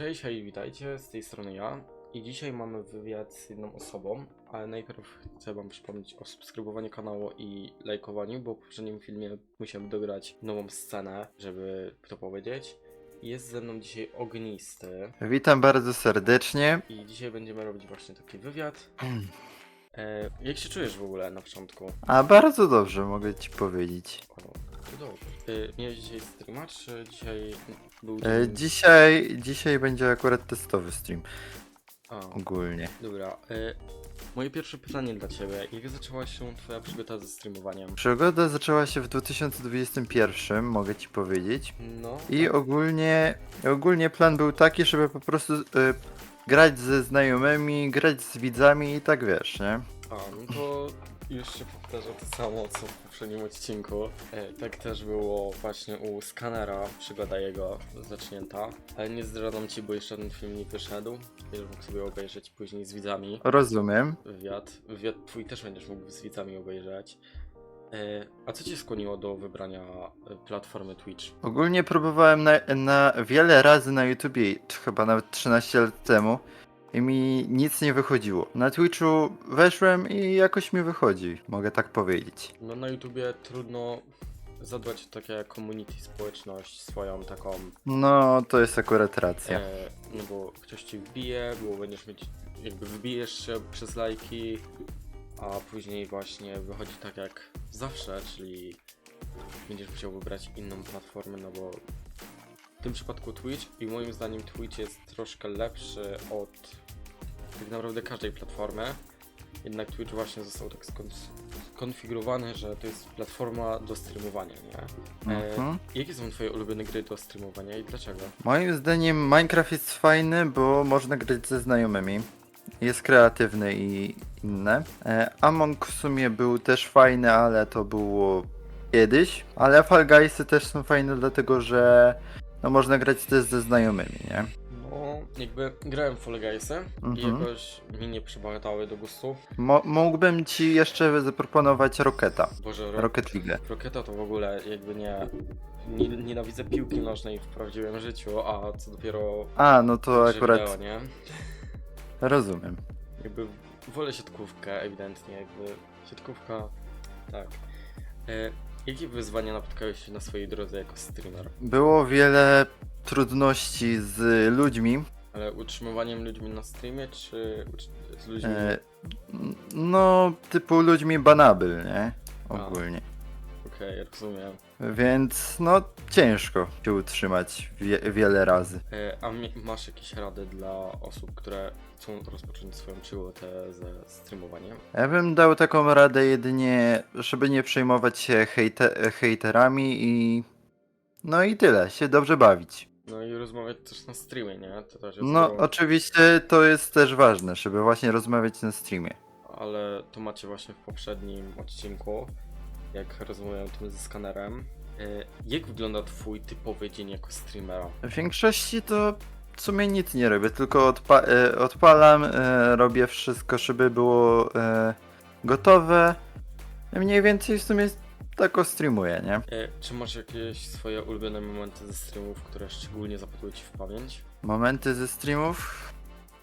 Cześć, hej, witajcie, z tej strony ja. I dzisiaj mamy wywiad z jedną osobą, ale najpierw chcę wam przypomnieć o subskrybowaniu kanału i lajkowaniu, bo w poprzednim filmie musiałem dograć nową scenę, żeby to powiedzieć. Jest ze mną dzisiaj Ognisty Witam bardzo serdecznie. i dzisiaj będziemy robić właśnie taki wywiad. E, jak się czujesz w ogóle na początku? A bardzo dobrze mogę ci powiedzieć. O, dobrze. E, miałeś dzisiaj streama, czy dzisiaj był E, dzień- dzisiaj, dzisiaj będzie akurat testowy stream A. ogólnie. Dobra, y, moje pierwsze pytanie dla Ciebie. Jak zaczęła się Twoja przygoda ze streamowaniem? Przygoda zaczęła się w 2021, mogę ci powiedzieć. No. I tak. ogólnie, ogólnie plan był taki, żeby po prostu e, grać ze znajomymi, grać z widzami i tak wiesz, nie? A, no to już się powtarza to samo, co w poprzednim odcinku. E, tak też było właśnie u Skanera, przygoda jego zacznięta. Ale nie zdradzam Ci, bo jeszcze ten film nie wyszedł. Będziesz mógł sobie obejrzeć później z widzami Rozumiem. wywiad. Wywiad Twój też będziesz mógł z widzami obejrzeć. E, a co Cię skłoniło do wybrania e, platformy Twitch? Ogólnie próbowałem na, na wiele razy na YouTubie, chyba nawet 13 lat temu. I mi nic nie wychodziło. Na Twitchu weszłem i jakoś mi wychodzi, mogę tak powiedzieć. No na YouTubie trudno zadbać o takie community, społeczność swoją taką, No, to jest akurat racja. e, no bo ktoś ci wbije, bo będziesz mieć, jakby wbijesz się przez lajki, a później właśnie wychodzi tak jak zawsze, czyli będziesz musiał wybrać inną platformę, no bo w tym przypadku Twitch i moim zdaniem Twitch jest troszkę lepszy od tak naprawdę każdej platformy. Jednak Twitch właśnie został tak skon- skonfigurowany, że to jest platforma do streamowania, nie? E, Mhm. jakie są twoje ulubione gry do streamowania i dlaczego? Moim zdaniem Minecraft jest fajny, bo można grać ze znajomymi. Jest kreatywny i inne. E, Among w sumie był też fajny, ale to było kiedyś. Ale Fall Guysy też są fajne, dlatego że no, można grać też ze znajomymi, nie? No, jakby grałem w Fall Guysy i Mhm. jakoś mi nie przybadały do gustu. Mo mógłbym ci jeszcze zaproponować Rocketa. Boże, ro Rocket League. Roketa to w ogóle jakby nie, nie... Nienawidzę piłki nożnej w prawdziwym życiu, a co dopiero... A, no to akurat nie? rozumiem. Jakby wolę siatkówkę, ewidentnie, jakby siatkówka, tak. E, jakie wyzwania napotkałeś na swojej drodze jako streamer? Było wiele trudności z ludźmi. Ale utrzymywaniem ludźmi na streamie, czy ucz- z ludźmi... E, no, typu ludźmi banabil, nie? Ogólnie. Okej, rozumiem. Więc no ciężko się utrzymać wie, wiele razy. E, a mi- masz jakieś rady dla osób, które chcą rozpocząć swoją przygodę ze streamowaniem? Ja bym dał taką radę jedynie, żeby nie przejmować się hejte, hejterami i no i tyle, się dobrze bawić. No i rozmawiać też na streamie, nie? To też jest No oczywiście to jest też ważne, żeby właśnie rozmawiać na streamie. ale to macie właśnie w poprzednim odcinku, jak rozmawiałem tym ze skanerem. E, jak wygląda twój typowy dzień jako streamera? W większości to w sumie nic nie robię, tylko odpa e, odpalam, e, robię wszystko, żeby było e, gotowe. Mniej więcej w sumie tak o streamuję, nie? Czy masz jakieś swoje ulubione momenty ze streamów, które szczególnie zapadły ci w pamięć? Momenty ze streamów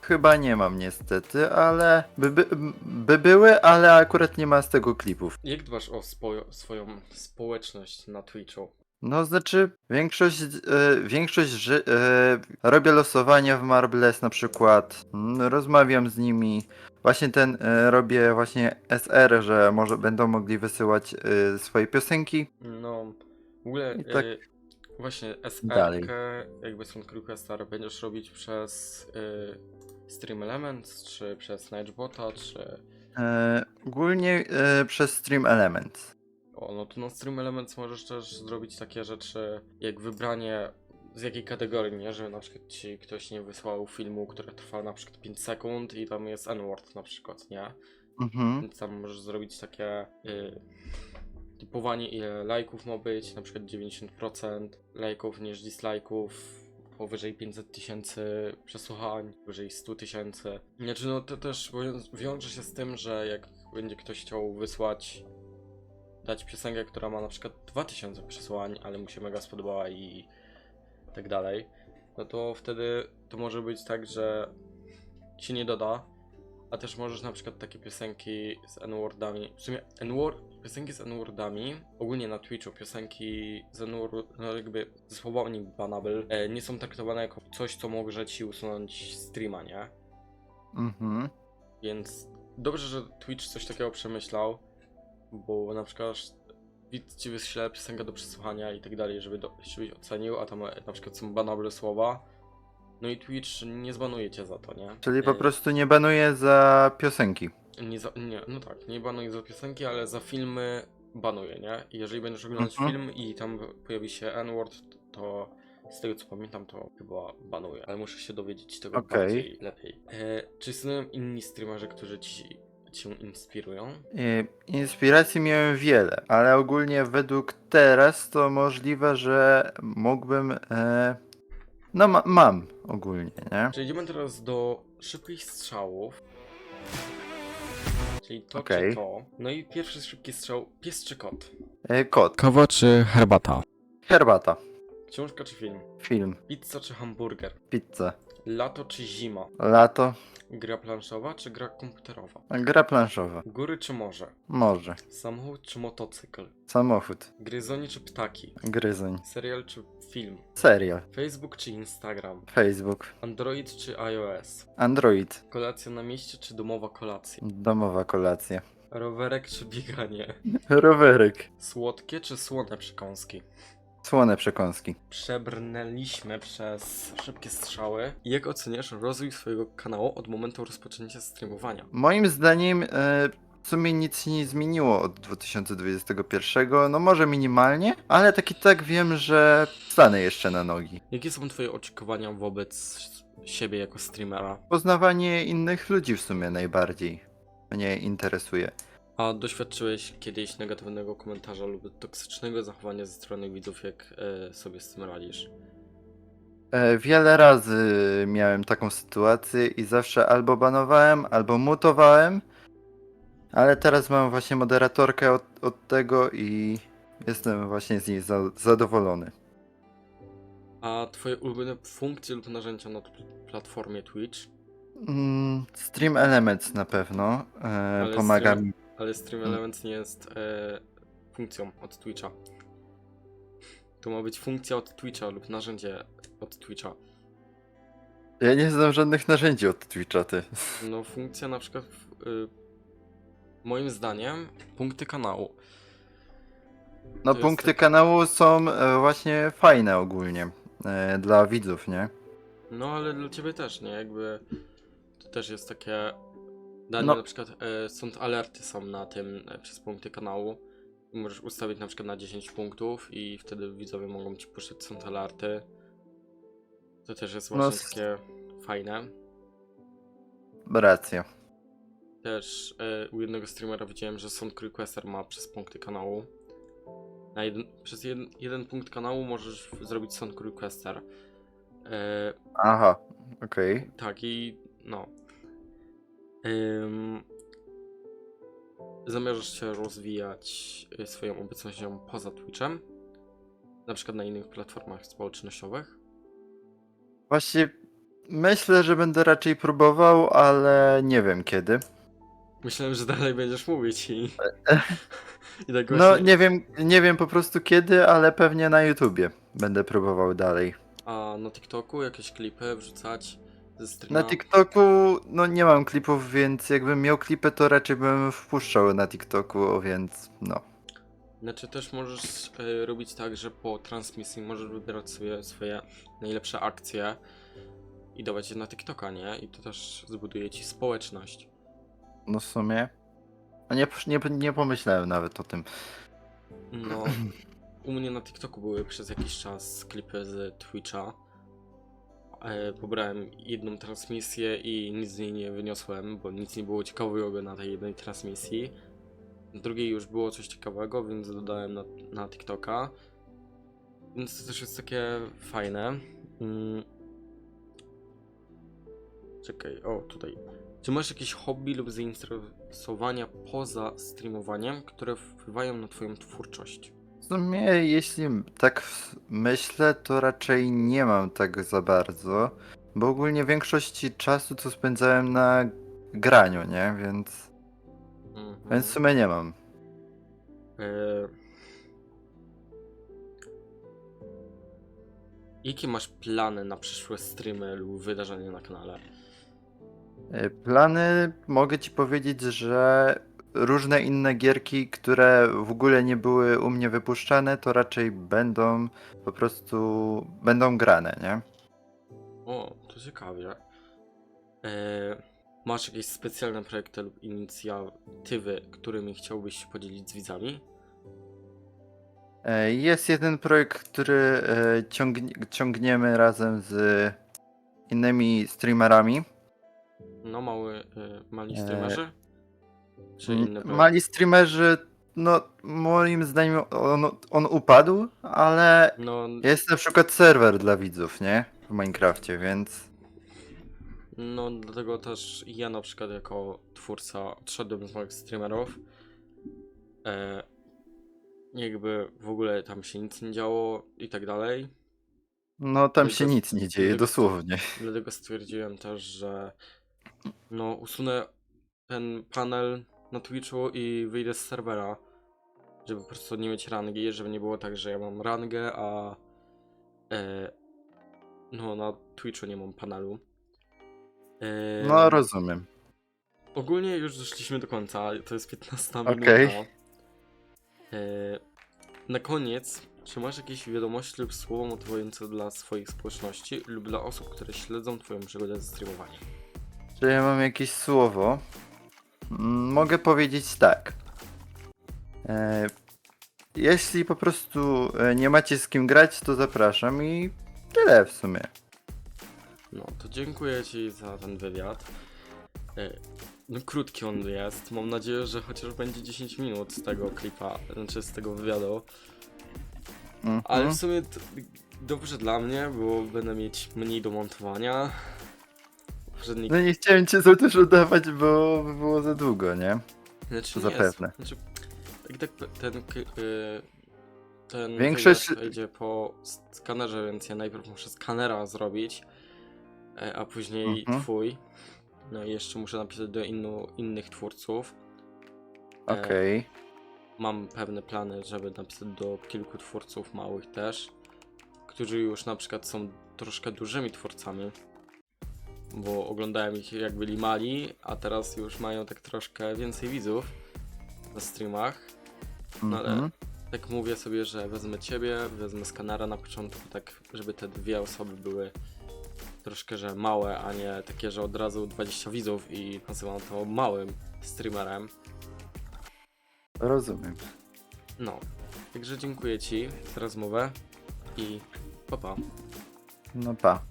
chyba nie mam niestety, ale by, by, by były, ale akurat nie ma z tego klipów. Jak dbasz o spo- swoją społeczność na Twitchu? No znaczy większość, e, większość ży- e, robię losowania w Marbles na przykład, mm, rozmawiam z nimi. Właśnie ten e, robię właśnie SR, że może będą mogli wysyłać e, swoje piosenki. No, w ogóle I tak e, właśnie dalej. SR, jakby Sound Requesta będziesz robić przez e, Stream Elements, czy przez Nightbota, czy... E, ogólnie e, przez Stream Element. O, no to na Stream Elements możesz też zrobić takie rzeczy, jak wybranie z jakiej kategorii, nie? Że na przykład ci ktoś nie wysłał filmu, który trwa na przykład 5 sekund i tam jest N-word na przykład, nie? Mhm. Więc tam możesz zrobić takie y, typowanie ile lajków ma być, na przykład 90% lajków niż dislajków, powyżej 500 tysięcy przesłuchań, powyżej 100 tysięcy. Znaczy no to też wiąż- wiąże się z tym, że jak będzie ktoś chciał wysłać, dać piosenkę, która ma na przykład 2000 przesłań, ale mu się mega spodobała i tak dalej, no to wtedy to może być tak, że się nie doda, a też możesz na przykład takie piosenki z N-wordami, w sumie N-word, piosenki z N-wordami, ogólnie na Twitchu piosenki z N-word, no jakby ze słowami banable, e, nie są traktowane jako coś, co może ci usunąć streama, nie? Mhm. Więc dobrze, że Twitch coś takiego przemyślał, bo na przykład widz ci wyśle piosenkę do przesłuchania i tak dalej, żeby do, żebyś ocenił, a tam e, na przykład są banable słowa. No i Twitch nie zbanuje cię za to, nie? Czyli po E, prostu nie banuje za piosenki. Nie, za, nie, no tak, nie banuje za piosenki, ale za filmy banuje, nie? I jeżeli będziesz oglądać Mhm. film i tam pojawi się N-word, to z tego co pamiętam, to chyba banuje, ale muszę się dowiedzieć tego Okej. bardziej lepiej. E, czy są inni streamerzy, którzy ci cię inspirują? I Inspiracji miałem wiele, ale ogólnie według teraz to możliwe, że mógłbym. E... No, ma mam ogólnie, nie? Przejdziemy teraz do szybkich strzałów. Czyli to Okej. czy to. No i pierwszy szybki strzał, pies czy kot? E, kot, Kawa czy herbata? herbata, Książka czy film? film, Pizza czy hamburger? pizza, Lato czy zima? lato, Gra planszowa czy gra komputerowa? gra planszowa, Góry czy morze? morze, Samochód czy motocykl? samochód, Gryzonie czy ptaki? gryzoń, Serial czy film? serial, Facebook czy Instagram? Facebook, Android czy iOS? Android, Kolacja na mieście czy domowa kolacja? domowa kolacja, Rowerek czy bieganie? rowerek, Słodkie czy słone przekąski? Słone przekąski. Przebrnęliśmy przez szybkie strzały. Jak oceniasz rozwój swojego kanału od momentu rozpoczęcia streamowania? Moim zdaniem e, w sumie nic się nie zmieniło od 2021, no może minimalnie, ale tak i tak wiem, że stanę jeszcze na nogi. Jakie są twoje oczekiwania wobec siebie jako streamera? Poznawanie innych ludzi w sumie najbardziej mnie interesuje. A doświadczyłeś kiedyś negatywnego komentarza lub toksycznego zachowania ze strony widzów, jak e, sobie z tym radzisz? E, Wiele razy miałem taką sytuację i zawsze albo banowałem, albo mutowałem, ale teraz mam właśnie moderatorkę od, od tego i jestem właśnie z niej za, zadowolony. A twoje ulubione funkcje lub narzędzia na t- platformie Twitch? Mm, Stream Elements na pewno e, Ale pomaga stream- mi. Ale Stream Mm. Elements nie jest e, funkcją od Twitcha. To ma być funkcja od Twitcha lub narzędzie od Twitcha. Ja nie znam żadnych narzędzi od Twitcha, ty. No funkcja na przykład, y, moim zdaniem, punkty kanału. No To jest punkty tak- kanału są e, właśnie fajne ogólnie e, dla widzów, nie? No ale dla ciebie też, nie? Jakby to też jest takie danie No. na przykład, e, stąd alerty są na tym e, przez punkty kanału. Możesz ustawić na przykład na 10 punktów i wtedy widzowie mogą ci puszczać stąd alerty. To też jest No, właśnie s- takie fajne. Racja. Też e, u jednego streamera widziałem, że Sound Requester ma przez punkty kanału. Na jeden, przez jeden, jeden punkt kanału możesz zrobić Sound Requester. E, Aha, okej. tak i no. Zamierzasz się rozwijać y, swoją obecnością poza Twitchem? Na przykład na innych platformach społecznościowych? Właśnie myślę, że będę raczej próbował, ale nie wiem kiedy. Myślałem, że dalej będziesz mówić i. I tak No właśnie. nie wiem, nie wiem po prostu kiedy, ale pewnie na YouTubie będę próbował dalej. A na TikToku jakieś klipy wrzucać? Na TikToku no nie mam klipów, więc jakbym miał klipy, to raczej bym wpuszczał na TikToku, więc no. Znaczy też możesz e, robić tak, że po transmisji możesz wybierać sobie swoje najlepsze akcje i dawać je na TikToka, nie? I to też zbuduje ci społeczność. No w sumie. No nie, nie, nie pomyślałem nawet o tym. No, u mnie na TikToku były przez jakiś czas klipy z Twitcha. E, pobrałem jedną transmisję i nic z niej nie wyniosłem, bo nic nie było ciekawego na tej jednej transmisji. Na drugiej już było coś ciekawego, więc dodałem na, na TikToka. Więc to też jest takie fajne. Mm. Czekaj, o tutaj. Czy masz jakieś hobby lub zainteresowania poza streamowaniem, które wpływają na twoją twórczość? Sumie, jeśli tak myślę, to raczej nie mam tak za bardzo, bo ogólnie większości czasu to spędzałem na graniu, nie? Więc, Mhm. więc w sumie nie mam. E, Jakie masz plany na przyszłe streamy lub wydarzenia na kanale? E, Plany mogę ci powiedzieć, że różne inne gierki, które w ogóle nie były u mnie wypuszczane, to raczej będą po prostu będą grane, nie? O, to ciekawie. E, masz jakieś specjalne projekty lub inicjatywy, którymi chciałbyś się podzielić z widzami? E, Jest jeden projekt, który e, ciągnie, ciągniemy razem z innymi streamerami. No, mały, e, mali E, streamerzy? Czy inny projekt? Mali streamerzy, no moim zdaniem on, on upadł, ale No, jest na przykład serwer dla widzów, nie? W Minecrafcie, więc no, dlatego też ja na przykład jako twórca odszedłem z moich streamerów. E, jakby w ogóle tam się nic nie działo i tak dalej. no tam Tylko- się nic nie dzieje, tylko- dosłownie. Dlatego stwierdziłem też, że no usunę ten panel na Twitchu i wyjdę z serwera, żeby po prostu nie mieć rangi, żeby nie było tak, że ja mam rangę, a e, no na Twitchu nie mam panelu. E, No rozumiem. Ogólnie już doszliśmy do końca, to jest 15 Okej. minuta. E, na koniec, czy masz jakieś wiadomości lub słowo motywujące dla swoich społeczności lub dla osób, które śledzą twoją przygodę ze streamowaniem? Czy ja mam jakieś słowo? Mm, Mogę powiedzieć tak. E, jeśli po prostu e, nie macie z kim grać, to zapraszam i tyle w sumie. No, to dziękuję Ci za ten wywiad. E, No, krótki on jest. Mam nadzieję, że chociaż będzie 10 minut z tego klipa, znaczy z tego wywiadu. Mhm. Ale w sumie to dobrze dla mnie, bo będę mieć mniej do montowania. No nie chciałem cię za też udawać, bo by było za długo, nie? Znaczy To nie, zapewne. Znaczy, tak, tak, ten, k- y, ten Większość- wywiad idzie po skanerze, więc ja najpierw muszę skanera zrobić, e, a później Mhm. twój. No i jeszcze muszę napisać do innu, innych twórców. E, Okej. Mam pewne plany, żeby napisać do kilku twórców małych też, którzy już na przykład są troszkę dużymi twórcami, bo oglądałem ich jak byli mali, a teraz już mają tak troszkę więcej widzów na streamach. no ale- Mhm. Tak mówię sobie, że wezmę ciebie, wezmę skanera na początku, tak żeby te dwie osoby były troszkę, że małe, a nie takie, że od razu 20 widzów i nazywam to małym streamerem. Rozumiem. No, także dziękuję Ci za rozmowę i papa. Pa. No pa.